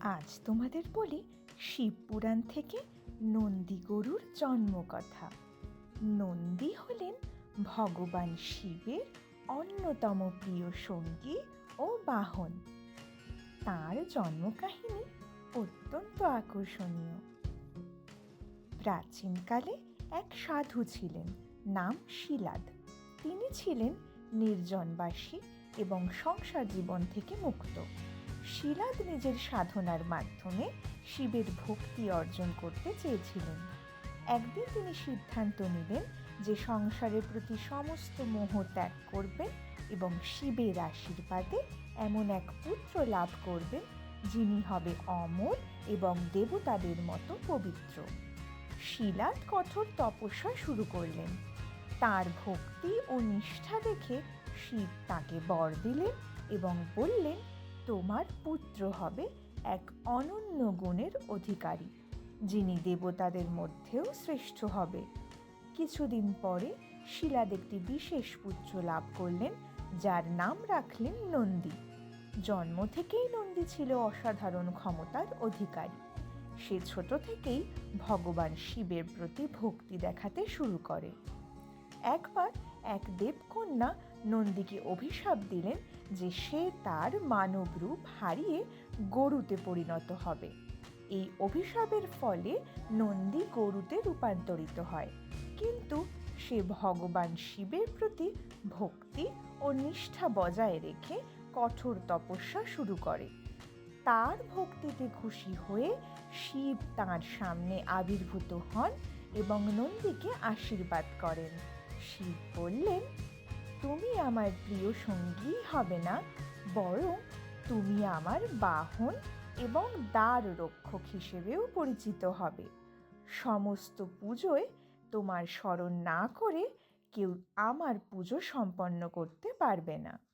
আজ তোমাদের বলি শিবপুরাণ থেকে নন্দী গরুর জন্মকথা। নন্দী হলেন ভগবান শিবের অন্যতম প্রিয় সঙ্গী ও বাহন। তার জন্মকাহিনী অত্যন্ত আকর্ষণীয়। প্রাচীনকালে এক সাধু ছিলেন, নাম শিলাদ। তিনি ছিলেন নির্জনবাসী এবং সংসার জীবন থেকে মুক্ত। শিলাদ নিজের সাধনার মাধ্যমে শিবের ভক্তি অর্জন করতে চেয়েছিলেন। একদিন তিনি সিদ্ধান্ত নিলেন যে সংসারের প্রতি সমস্ত মোহ ত্যাগ করবেন এবং শিবের আশীর্বাদে এমন এক পুত্র লাভ করবেন যিনি হবে অমর এবং দেবতাদের মতো পবিত্র। শিলাদ কঠোর তপস্যা শুরু করলেন। তার ভক্তি ও নিষ্ঠা দেখে শিব তাকে বর দিলেন এবং বললেন তোমার পুত্র হবে এক অনন্য গুণের অধিকারী, যিনি দেবতাদের মধ্যেও শ্রেষ্ঠ হবে। কিছুদিন পরে শিলাদ একটি বিশেষ পুত্র লাভ করলেন, যার নাম রাখলেন নন্দী। জন্ম থেকেই নন্দী ছিল অসাধারণ ক্ষমতার অধিকারী। সে ছোট থেকেই ভগবান শিবের প্রতি ভক্তি দেখাতে শুরু করে। একবার এক দেবকন্যা নন্দীকে অভিশাপ দিলেন যে সে তার মানব রূপ হারিয়ে গরুতে পরিণত হবে। এই অভিশাপের ফলে নন্দী গরুতে রূপান্তরিত হয়। কিন্তু সে ভগবান শিবের প্রতি ভক্তি ও নিষ্ঠা বজায় রেখে কঠোর তপস্যা শুরু করে। তার ভক্তিতে খুশি হয়ে শিব তার সামনে আবির্ভূত হন এবং নন্দীকে আশীর্বাদ করেন। শিব বললেন, তুমি আমার প্রিয় সঙ্গী হবে না, বরং তুমি আমার বাহন এবং দ্বার রক্ষক হিসেবেও পরিচিত হবে। সমস্ত পুজোয় তোমার স্মরণ না করে কেউ আমার পুজো সম্পন্ন করতে পারবে না।